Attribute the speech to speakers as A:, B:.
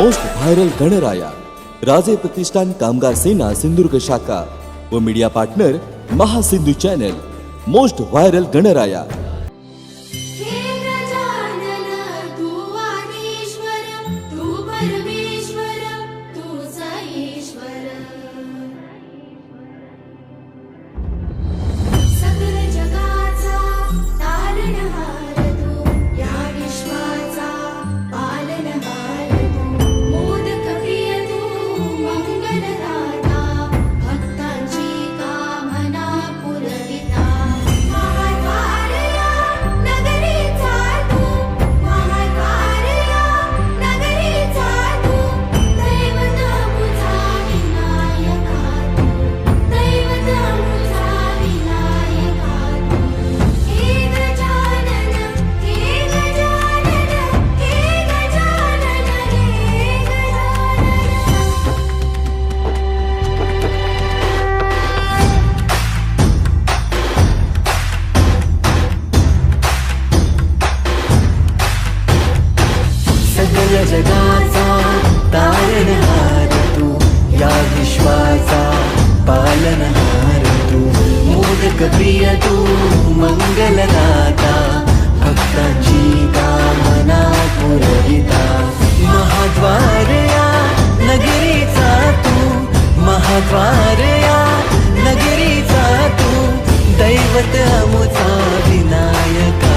A: Most viral Ganaraya राजे प्रतिष्ठान कामगार सेना सिंधुदुर्ग शाखा व media partner Mahasindhu channel most viral Ganaraya
B: जगाचा तारणहार तू या विश्वाचा पालनहार तू. मोदक प्रिय तू मंगलदाता भक्ताची कामना पुरविता. महाद्वारया नगरीचा तू महाद्वारया नगरीचा तू. दैवत
C: अमुचा विना